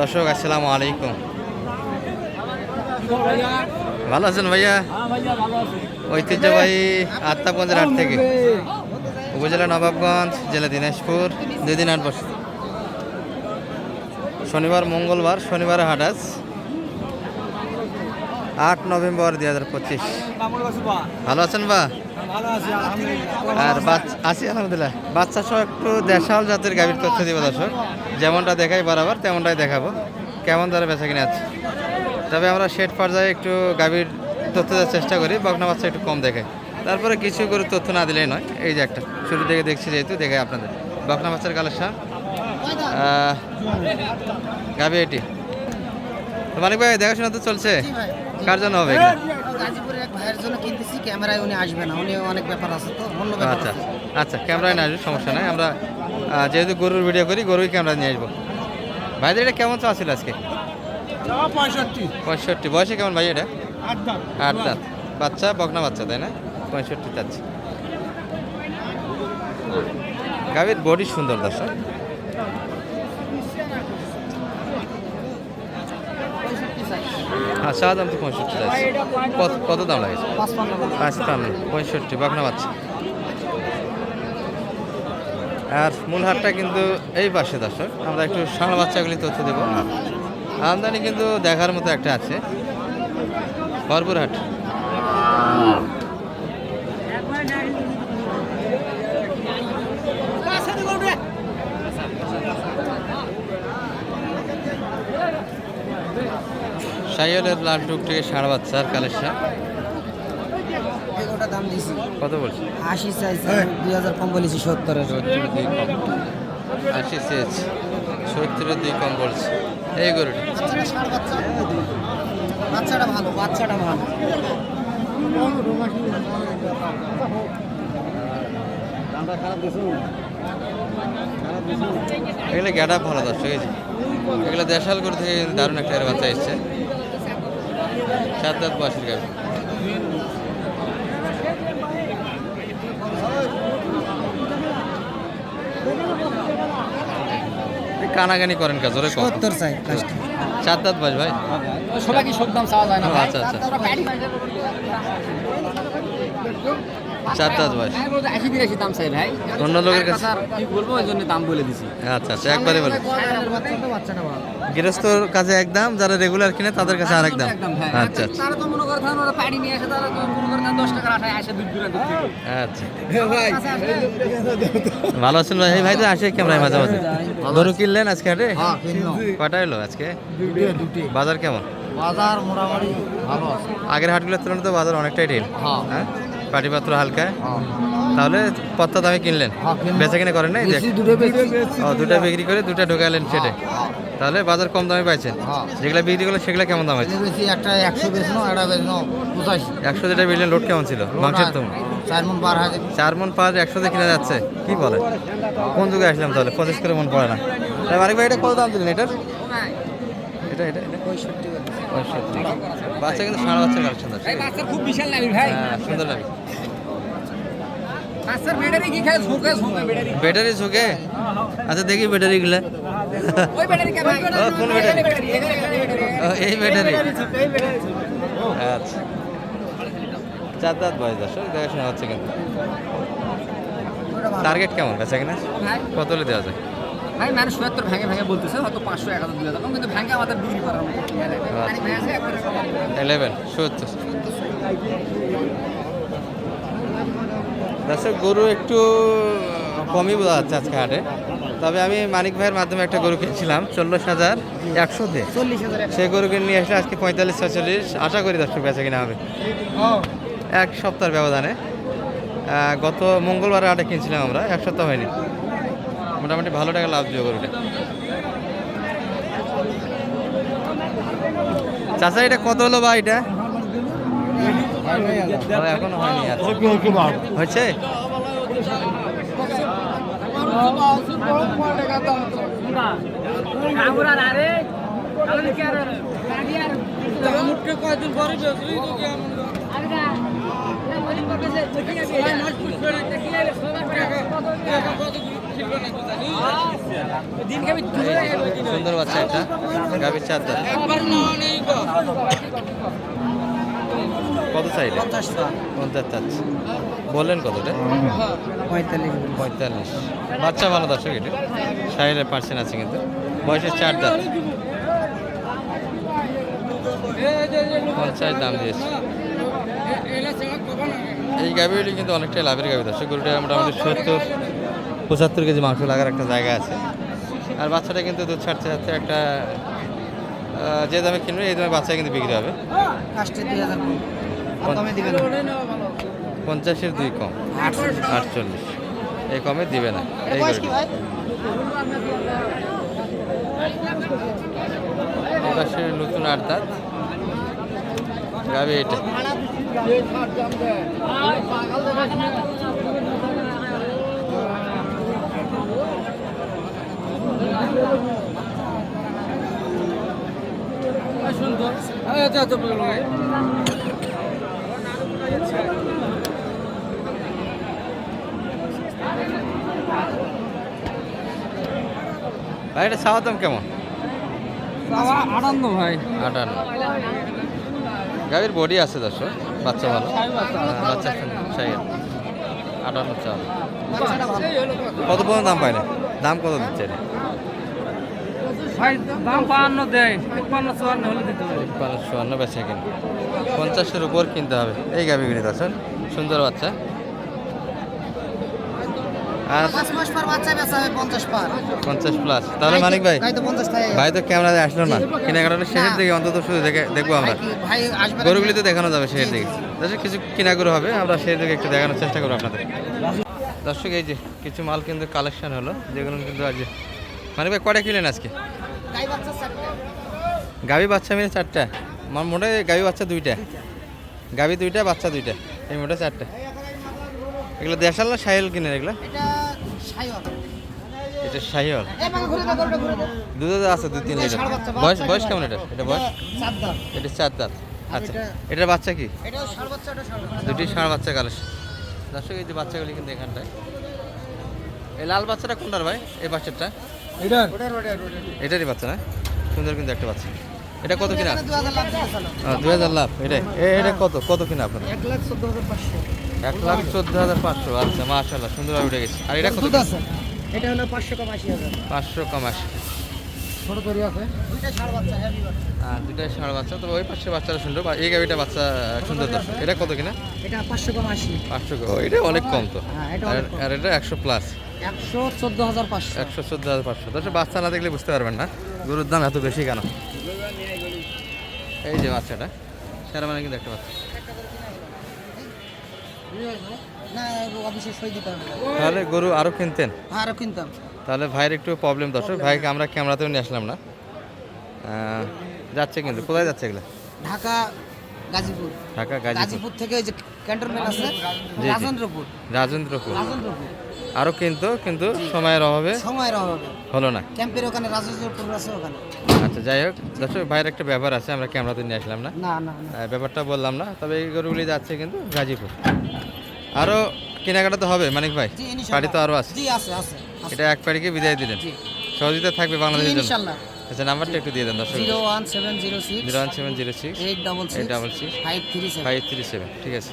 দর্শক, আসসালামু আলাইকুম। ভালো আছেন ভাইয়া? ঐতিহ্যবাহী আত্মাগঞ্জের হাট থেকে। উপজেলা নবাবগঞ্জ, জেলা দিনাজপুর, দুই দিন বসে শনিবার, মঙ্গলবার, শনিবার হাট আজ। আট নভেম্বর দুই হাজার পঁচিশ। ভালো আছেন বা? আর বাচ্চা আছি আলহামদুলিল্লাহ। বাচ্চা সহ একটু দেশাল জাতের গাভীর তথ্য দিব দর্শক। যেমনটা দেখাই বরাবর তেমনটাই দেখাবো। কেমন দরে বেচা কিনে আছে? তবে আমরা শেড পর্যায়ে একটু গাভীর তথ্য দেওয়ার চেষ্টা করি বকনা বাচ্চা একটু কম দেখাই তারপরে কিছু করে তথ্য না দিলেই নয়। এই যে একটা শুরু থেকে দেখছি যেহেতু দেখাই আপনাদের। বকনা বাচ্চার কালেকশন। গাভী এটি। তো মালিক ভাই দেখাশোনা তো চলছে। কার জন্য হবে? গাজীপুরের এক ভাইয়ের জন্য কিনতেছি ক্যামেরায় উনি আসবে না উনি অনেক ব্যাপার আছে তো অন্য ব্যাপার আচ্ছা আচ্ছা ক্যামেরায় না আসবে সমস্যা নাই আমরা যেহেতু গরুর ভিডিও করি গরুই ক্যামেরা নিয়ে আসব। ভাইদের এটা কেমন চাচ্ছিল আজকে? পঁয়ষট্টি। পঁয়ষট্টি বয়সে কেমন ভাই এটা? আট দাঁত। বাচ্চা বকনা বাচ্চা তাই না? পঁয়ষট্টি চাচ্ছি। গাভীর বডি সুন্দর দর্শক। আচ্ছা শাহজাহান তো পঁয়ষট্টি চাচ্ছি কত কত দাম লাগেছে? পাঁচপান্ন। পাঁচ পান্ন পঁয়ষট্টি, বাগনা বাচ্চা। আর মূল হাটটা কিন্তু এই পাশে, দর্শক। আমরা একটু ষাঁড় বাচ্চাগুলি তথ্য দেবো। আমদানি কিন্তু দেখার মতো একটা আছে। ভরপুর হাট। সাইয়েলের লাল টুকটিকে ষাঁড় বাচ্চার কালেকশন। কত বলছি? আশি চাইছি দুই হাজার কম বলেছি সত্তরের। সত্তরের দুই কম। আশি চেয়েছি সত্তরের দুই কম বলছি। এই গরুটি। বাচ্চাটা ভালো বাচ্চাটা ভালো। এগুলো গ্যাটা ভালো দর্শক এগুলো দেশাল করে থেকে দারুণ একটা বাচ্চা এসছে। সাত দাঁত বয়সের কানাগানি করেন কাজ ওরে সত্তর চাই সাত দাঁত বয়স ভাই? সবাই কি সব দাম চাওয়া যায় না আচ্ছা আচ্ছা। চার দাঁত বয়স। আশি বিরাশি দাম চাই ভাই। অন্য লোকের কাছে কি বলব ওই জন্য দাম বলে দিছি। আচ্ছা আচ্ছা একবারে বলে গৃহস্থর কাছে একদম যারা রেগুলার কিনে তাদের কাছে আরেক দাম। আচ্ছা আচ্ছা। তারা তো মনে করে ধরুন ওরা পাড়ি নিয়ে আসে তারা তো মনে করে দশ আঠায় আসে দুধ দূরে দুধ আচ্ছা। ভালো আছেন ভাই? ভাই তো আসে ক্যামেরায় মাঝে মাঝে। গরু কিনলেন আজকে হাটে? হ্যাঁ কটা এলো আজকে? বাজার কেমন? বাজার মোটামুটি ভালো আছে। আগের হাটগুলোর তুলনায় তো বাজার অনেকটাই ঢিল। হ্যাঁ। হ্যাঁ পাটিপাত্র হালকা। হ্যাঁ তাহলে পত্তা দামে কিনলেন? হ্যাঁ। বেচা কিনে করেন নাই? ও দুটা বিক্রি করে দুটা ঢোকালেন সেটে। হ্যাঁ। তাহলে বাজার কম দামে পাইছেন। হ্যাঁ। যেগুলো বিক্রি করলেন সেগুলো কেমন দাম আছে? একটা একশো বেচনো একটা বেচনো পঁচাশি। একশো যেটা বিলিয়ন লোড কেমন ছিল? মাংসের তো চার মন বার হাজার চার মন পাঁচ একশোতে কিনা যাচ্ছে। কি বলে কোন যুগে আসলাম তাহলে? পঁচিশ করে মন পড়ে না। তাই মানিক ভাই এটা কত দাম দিলেন এটার? এটা এটা এটা। পঁয়ষট্টি পঁয়ষট্টি বাচ্চা কিন্তু সাড়ে বাচ্চার কালেকশন আছে বাচ্চা খুব বিশাল লাগবে ভাই। হ্যাঁ সুন্দর লাগে ব্যাটারি ঝোঁকে আচ্ছা দেখি ব্যাটারিগুলো। ব্যাটারি ও, কোন ব্যাটারি? ও, এই ব্যাটারি। আচ্ছা। চার দাঁত বয়স দর্শক দেখাশোনা হচ্ছে কিন্তু। টার্গেট কেমন? বেচা কিনা? কত দেওয়া যায়? ভাই মানুষ সত্তর ভেঙে ভেঙে বলতেছে হয়তো পাঁচশো এক হাজার দুই হাজার কিন্তু ভেঙে আমাদের বিক্রি করার মতো মানে। ইলেভেন সত্তর। দর্শক গরু একটু কমই বোঝা যাচ্ছে আজকে হাটে। তবে আমি মানিক ভাইয়ের মাধ্যমে একটা গরু কিনছিলাম চল্লিশ হাজার একশো দিয়ে চল্লিশ হাজার একশো। সেই গরুকে নিয়ে আসলে আজকে পঁয়তাল্লিশ ছচল্লিশ আশা করি দর্শক বেচা কিনা হবে। এক সপ্তাহের ব্যবধানে। গত মঙ্গলবার আটে কিনছিলাম আমরা এক সপ্তাহ হয়নি। মোটামুটি ভালো টাকা লাভ দিয়ে গরুটা চাচা, এটা কত হলো বা এটা? এখনও হয়নি আচ্ছা। হয়েছে? সুন্দর বাচ্চা এটা। গাভীর চার দাঁত। কত সাইড পঞ্চাশ চাচ্ছে বললেন কতটা? পঁয়তাল্লিশ। পঁয়তাল্লিশ। বাচ্চা ভালো দর্শক এটা। সাইডে পার্সেন্ট আছে কিন্তু। বয়সের চার দাঁত। পঞ্চাশ দাম দিয়েছে। এই গাভিগুলি কিন্তু অনেকটাই লাভের গাভি দর্শক। গরুটা মোটামুটি সত্তর পঁচাত্তর কেজি মাংস লাগার একটা জায়গা আছে। আর বাচ্চাটা কিন্তু দুধ ছাড়তে ছাড়তে একটা যে দামে কিনবে এই দামে বাচ্চা কিন্তু বিক্রি হবে। পঞ্চাশের দুই কম। আটচল্লিশ। এই কমে দিবে না। এই এই নতুন আট দাঁত। গাবি এটা। ভাই এটা চাওয়া দাম কেমন? আনন্দ ভাই। আটান্ন। গাভীর বডি আছে দর্শক বাচ্চা ভালো। বাচ্চা সাই আটান্ন চাল কত পর্যন্ত দাম পায় না দাম কত দিচ্ছে ভাই দাম বাহান্ন দেয় তিপ্পান্ন চুয়ান্ন হলে দিতে হবে পাঁচ চুয়ান্ন বেচা কিনে। পঞ্চাশের উপর কিনতে হবে। এই গাভীগুলি দর্শক সুন্দর বাচ্চা। পঞ্চাশ প্লাস তাহলে মানিক ভাই পঞ্চাশ ভাই তো আসলো না। কেনাকাটা শেষের দিকে অন্তত শুধু দেখে দেখব আমরা। ভাই গরুগুলি তো দেখানো যাবে শেষের দিকে। দর্শক কিছু হবে আমরা সেই দিকে একটু দেখানোর চেষ্টা করব আপনাদের। দর্শক এই যে কিছু মাল কিন্তু কালেকশন হলো যেগুলো কিন্তু আজ মানিক ভাই কটা কিলেন আজকে? গাই বাচ্চা। মিলে চারটা। আমার মোটে গাভি বাচ্চা দুইটা। গাভি দুইটা বাচ্চা দুইটা। এই মোটে চারটা। এগুলো দেশাল না সাহেল কিনে এগুলো? এটা দে। দুধ আছে দু তিন লিটার। বয়স বয়স কেমন এটা? এটা বয়স? এটা চার দাঁত। আচ্ছা এটা- এটার বাচ্চা কি। দুটি ষাঁড় বাচ্চা কালেকশন দর্শক এই যে বাচ্চাগুলি কিন্তু এখানটায়। এই লাল বাচ্চাটা কোনটার ভাই? এই বাচ্চাটা এটারই বাচ্চা না? সুন্দর কিন্তু একটা বাচ্চা। এটা কত কিনা? এখানে দু হাজার লাভ এটাই। এ- এটা কত? কত কিনা আপনার? এক লাখ চোদ্দ হাজার পাঁচশো। এক লাখ চোদ্দ হাজার পাঁচশো। আচ্ছা মাশাল্লাহ সুন্দরভাবে উঠে গেছে। আর এটা কত আছে। এটা হলো পাঁচশো কম আশি হাজার। পাঁচশো কম আশি। ছোট তরি আছে। দুইটা ষাঁড় বাচ্চা, heavy আর ষাঁড় বাচ্চা তবে ওই পাশে বাচ্চাটা সুন্দর। বা এই বাচ্চা সুন্দর দর্শক। এটা কত কিনা? এটা পাঁচশো কম আশি। পাঁচশো এটা অনেক কম তো। হ্যাঁ, এটা আর অনেক কম। আর এটা একশো প্লাস একশো চোদ্দ হাজার পাঁচশো। একশো চোদ্দ হাজার পাঁচশো। দশ বাচ্চা না দেখলে বুঝতে পারবেন না। গরুর দাম এত বেশি কেন? এই যে বাচ্চাটা সেরা মানে কিন্তু একটা বাচ্চা। তাহলে গরু আরও কিনতেন? হ্যাঁ, আরও কিনতাম। তাহলে ভাইয়ের একটু প্রবলেম দর্শক ভাইকে আমরা ক্যামেরাতেও নিয়ে আসলাম না। যাচ্ছে কিন্তু। কোথায় যাচ্ছে এগুলো? ঢাকা গাজীপুর। ঢাকা গাজীপুর। থেকে ওই যে ক্যান্টনমেন্ট আছে রাজেন্দ্রপুর। রাজেন্দ্রপুর। রাজেন্দ্রপুর। আরও কিন্তু কিন্তু সময়ের অভাবে সময়ের অভাবে। হলো না। ক্যাম্পের ওখানে রাজেন্দ্রপুর আছে ওখানে। আচ্ছা যাই হোক দর্শক ভাইয়ের একটা ব্যাপার আছে আমরা ক্যামেরাতে নিয়ে আসলাম না। না না ব্যাপারটা বললাম না তবে এই গরুগুলি যাচ্ছে কিন্তু গাজীপুর। আরও কেনাকাটা তো হবে মানিক ভাই? জি ইনশাআল্লাহ পাড়ি তো আরও আছে। জি আছে আছে। এটা এক পাড়িকে বিদায় দিলেন। জি। সহযোগিতা থাকবে বাংলাদেশের জন্য। ইনশাআল্লাহ আচ্ছা নাম্বারটা একটু দিয়ে দেন দর্শক। Zero one seven zero six zero one seven zero six eight double six double six five three seven. Five three seven ঠিক আছে।